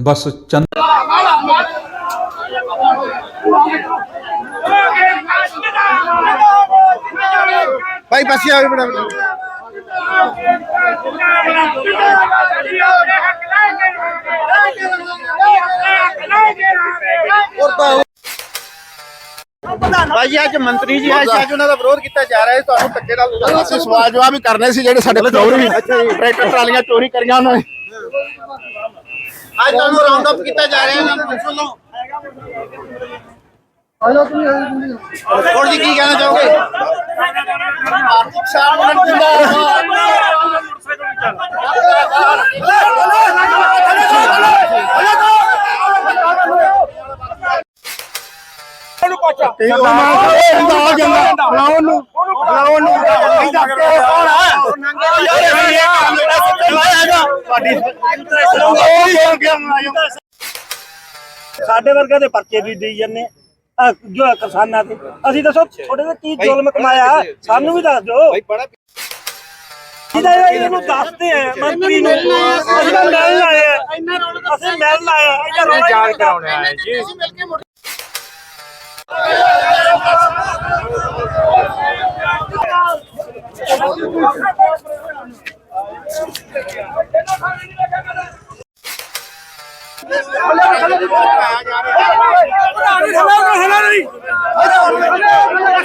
ਬਸ ਚੰਦ ਭਾਈ ਪਾਸੇ ਆ ਬੜਾ ਬੜਾ। ਭਾਈ ਅੱਜ ਮੰਤਰੀ ਜੀ ਆਏ ਸੀ ਅੱਜ ਉਹਨਾਂ ਦਾ ਵਿਰੋਧ ਕੀਤਾ ਜਾ ਰਿਹਾ ਹੈ ਤੁਹਾਨੂੰ ਧੱਕੇ ਨਾਲ ਅਸੀਂ ਸਵਾਲ ਜਵਾਬ ਵੀ ਕਰਨੇ ਸੀ ਜਿਹੜੇ ਸਾਡੇ ਚੋਰੀ ਟਰੈਕਟਰ ਟਰਾਲੀਆਂ ਚੋਰੀ ਕਰੀਆਂ ਉਹਨਾਂ ਨੇ। ਅੱਜ ਤੁਹਾਨੂੰ ਰਾਉਂਡ ਅਪ ਕੀਤਾ ਜਾ ਰਿਹਾ ਹੈ ਪੁਲਿਸ ਵੱਲੋਂ ਹੋਰ ਜੀ ਕੀ ਕਹਿਣਾ ਚਾਹੋਗੇ? ਆਰਥਿਕ ਜਿੰਦਾਬਾਦ ਤੇ ਉਹ ਮਾਂ ਕਹਿੰਦਾ ਆ ਜਾਂਦਾ। ਬੁਲਾਉਣ ਨੂੰ ਬੁਲਾਉਣ ਨੂੰ ਕਹਿੰਦਾ ਕੌਣ ਸਾਡੇ ਵਰਗਾ ਦੇ ਪਰਚੇ ਵੀ ਦੇਈ ਜਾਂਦੇ ਆ। ਜੋ ਕਿਸਾਨਾਂ ਤੇ ਅਸੀਂ ਦੱਸੋ ਤੁਹਾਡੇ ਤੇ ਕੀ ਜ਼ੁਲਮ ਕਮਾਇਆ? ਸਾਨੂੰ ਵੀ ਦੱਸ ਦਿਓ। ਜਿਹਦਾ ਇਹਨੂੰ ਦੱਸਦੇ ਆ ਮੰਤਰੀ ਨੂੰ। ਅਸੀਂ ਮਿਲਣ ਆਏ ਆ। ਅਸੀਂ ਮਿਲਣ ਆਏ ਆ। ਇਹਦਾ ਰੌਲਾ ਯਾਦ ਕਰਾਉਣੇ ਆਏ ਜੀ।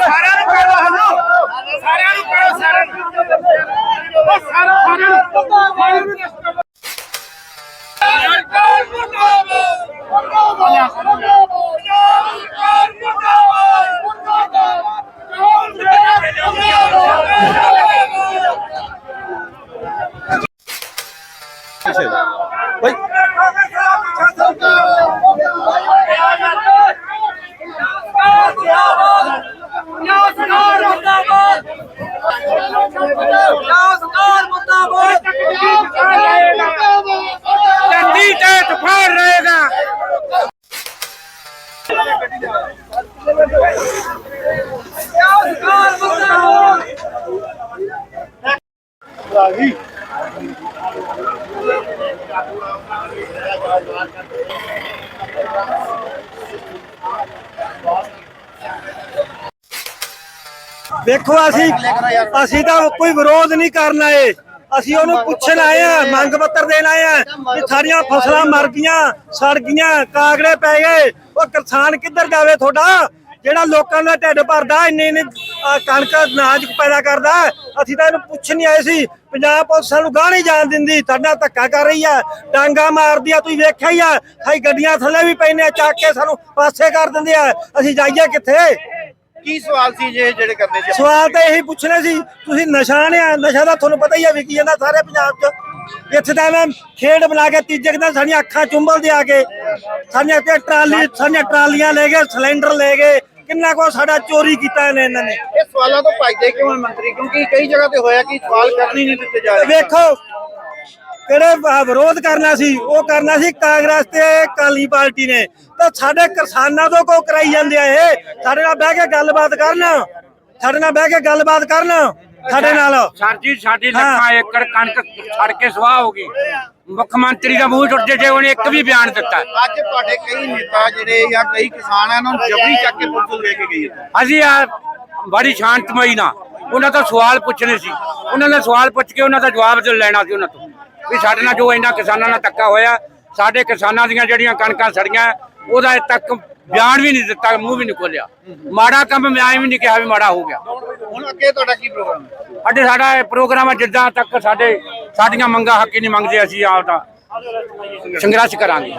ਸਾਰਿਆਂ ਨੂੰ ਕਹਿ ਦੋ ਹਲੋ ਸਾਰਿਆਂ ਨੂੰ ਕਹਿ ਦੋ ਸਾਰਿਆਂ ਨੂੰ ਉਹ ਸਾਰਿਆਂ ਨੂੰ ਸਾਰਿਆਂ ਨੂੰ ਸਰਕਾਰ ਮੁਰਦਾਬਾਦ ਮੁਰਦਾਬਾਦ ਸਰਕਾਰ ਮੁਰਦਾਬਾਦ ਮੁਰਦਾਬਾਦ ਜੋਰ ਦੇ ਭਾਈ ਦੇਖੋ ਅਸੀਂ ਅਸੀਂ ਤਾਂ ਕੋਈ ਵਿਰੋਧ ਨਹੀਂ ਕਰਨਾ ਏ ਅਸੀਂ ਉਹਨੂੰ ਪੁੱਛਣ ਆਏ ਆ, ਮੰਗ ਪੱਤਰ ਦੇਣ ਆਏ ਆ ਕਿ ਸਾਰੀਆਂ ਫਸਲਾਂ ਮਰ ਗਈਆਂ, ਸੜ ਗਈਆਂ, ਕਾਗੜੇ ਪੈ ਗਏ। ਉਹ ਕਿਸਾਨ ਕਿੱਧਰ ਜਾਵੇ ਤੁਹਾਡਾ? ਜਿਹੜਾ ਲੋਕਾਂ ਦਾ ਢਿੱਡ ਭਰਦਾ ਇੰਨੇ ਇੰਨੇ ਕਣਕ ਅਨਾਜ ਪੈਦਾ ਕਰਦਾ ਅਸੀਂ ਤਾਂ ਇਹਨੂੰ ਪੁੱਛ ਨਹੀਂ ਆਏ ਸੀ। ਪੰਜਾਬ ਪੁਲਿਸ ਸਾਨੂੰ ਗਾਹ ਨਹੀਂ ਜਾਣ ਦਿੰਦੀ। ਸਾਡਾ ਧੱਕਾ ਕਰ ਰਹੀ ਆ ਡਾਂਗਾ ਮਾਰਦੀ ਆ ਤੁਸੀਂ ਵੇਖਿਆ ਹੀ ਆ। ਸਾਈ ਗੱਡੀਆਂ ਥੱਲੇ ਵੀ ਪੈਨੇ ਆ ਚੱਕ ਕੇ ਸਾਨੂੰ ਪਾਸੇ ਕਰ ਦਿੰਦੇ ਆ। ਅਸੀਂ ਜਾਈਏ ਕਿੱਥੇ? ਕੀ ਸਵਾਲ ਸੀ ਜੇ ਜਿਹੜੇ ਕਰਨੇ ਸੀ ਸਵਾਲ ਤਾਂ ਇਹੀ ਪੁੱਛਣਾ ਸੀ। ਤੁਸੀਂ ਨਸ਼ਾ ਨੇ ਨਸ਼ਾ ਦਾ ਤੁਹਾਨੂੰ ਪਤਾ ਹੀ ਆ ਵਿਕੀ ਜਾਂਦਾ ਸਾਰੇ ਪੰਜਾਬ 'ਚ। ਇੱਥੇ ਤਾਂ ਮੈਂ ਖੇਡ ਬਣਾ ਕੇ ਤੀਜੇ ਦਿਨ ਸਾਡੀਆਂ ਅੱਖਾਂ ਚੁੰਬਲ ਦੇ ਆ ਕੇ। ਸਾਡੀਆਂ ਤੇ ਟਰਾਲੀ ਸਾਡੀਆਂ ਟਰਾਲੀਆਂ ਲੈ ਗਏ ਸਿਲੰਡਰ ਲੈ ਗਏ। ਕਿੰਨਾ ਕੋ ਸਾਡਾ ਚੋਰੀ ਕੀਤਾ ਇਹਨੇ ਇਹਨਾਂ ਨੇ। ਇਹ ਸਵਾਲਾਂ ਤੋਂ ਭੱਜਦੇ ਕਿਉਂ ਹੈ ਮੰਤਰੀ? ਕਿਉਂਕਿ ਕਈ ਜਗ੍ਹਾ ਤੇ ਹੋਇਆ ਕਿ ਸਵਾਲ ਕਰਨ ਹੀ ਨਹੀਂ ਦਿੱਤੇ ਜਾ ਰਹੇ। ਵੇਖੋ ਕਿਹੜੇ ਵਿਰੋਧ ਕਰਨਾ ਸੀ ਉਹ ਕਰਨਾ ਸੀ ਕਾਂਗਰਸ ਤੇ ਕਾਲੀ ਪਾਰਟੀ ਨੇ। ਤਾਂ ਸਾਡੇ ਕਿਸਾਨਾਂ ਤੋਂ ਕੋ ਕਰਾਈ ਜਾਂਦੇ ਆ ਇਹ? ਸਾਡੇ ਨਾਲ ਬਹਿ ਕੇ ਗੱਲਬਾਤ ਕਰਨ। ਸਾਡੇ ਨਾਲ ਬਹਿ ਕੇ ਗੱਲਬਾਤ ਕਰਨ। ਸਾਡੇ ਨਾਲ। ਸਰ ਜੀ ਸਾਡੀ ਲੱਖਾਂ ਏਕੜ ਕਣਕ ਛੜ ਕੇ ਸਵਾਹ ਹੋ ਗਈ। ਮੁੱਖ ਮੰਤਰੀ ਦਾ ਮੂੰਹ ਟੁੱਟ ਜੇ ਉਹਨੇ ਇੱਕ ਵੀ ਬਿਆਨ ਦਿੱਤਾ। ਅੱਜ ਤੁਹਾਡੇ ਕਈ ਨੇਤਾ ਜਿਹੜੇ ਜਾਂ ਕਈ ਕਿਸਾਨ ਆ ਉਹਨਾਂ ਨੂੰ ਜਬਰੀ ਚੱਕ ਕੇ ਪੁਲਿਸ ਲੈ ਕੇ ਗਈ ਹੈ। ਅਸੀਂ ਆ ਬੜੀ ਸ਼ਾਂਤਮਈ ਨਾਲ ਉਹਨਾਂ ਤੋਂ ਸਵਾਲ ਪੁੱਛਣੇ ਸੀ। ਉਹਨਾਂ ਨੇ ਸਵਾਲ ਪੁੱਛ ਕੇ ਉਹਨਾਂ ਦਾ ਜਵਾਬ ਦੇ ਲੈਣਾ ਸੀ ਉਹਨਾਂ ਤੋਂ। ਵੀ ਸਾਡੇ ਨਾਲ ਜੋ ਇੰਨਾ ਕਿਸਾਨਾਂ ਨਾਲ ਧੱਕਾ ਹੋਇਆ ਸਾਡੇ ਕਿਸਾਨਾਂ ਦੀਆਂ ਜਿਹੜੀਆਂ ਕਣਕਾਂ ਸੜੀਆਂ ਉਹਦਾ ਤੱਕ ਬਿਆਨ ਵੀ ਨਹੀਂ ਦਿੱਤਾ ਮੂੰਹ ਵੀ ਨਹੀਂ ਖੋਲਿਆ ਮਾੜਾ ਕੰਮ ਮੈਂ ਵੀ ਨਹੀਂ ਕਿਹਾ ਵੀ ਮਾੜਾ ਹੋ ਗਿਆ। ਹੁਣ ਅੱਗੇ ਤੁਹਾਡਾ ਕੀ ਪ੍ਰੋਗਰਾਮ ਹੈ? ਸਾਡੇ ਸਾਡਾ ਪ੍ਰੋਗਰਾਮ ਹੈ ਜਿੱਦਾਂ ਤੱਕ ਸਾਡੇ ਸਾਡੀਆਂ ਮੰਗਾਂ ਹੱਕੀ ਨਹੀਂ ਮੰਗਦੇ ਅਸੀਂ ਆਪ ਦਾ ਸੰਘਰਸ਼ ਕਰਾਂਗੇ।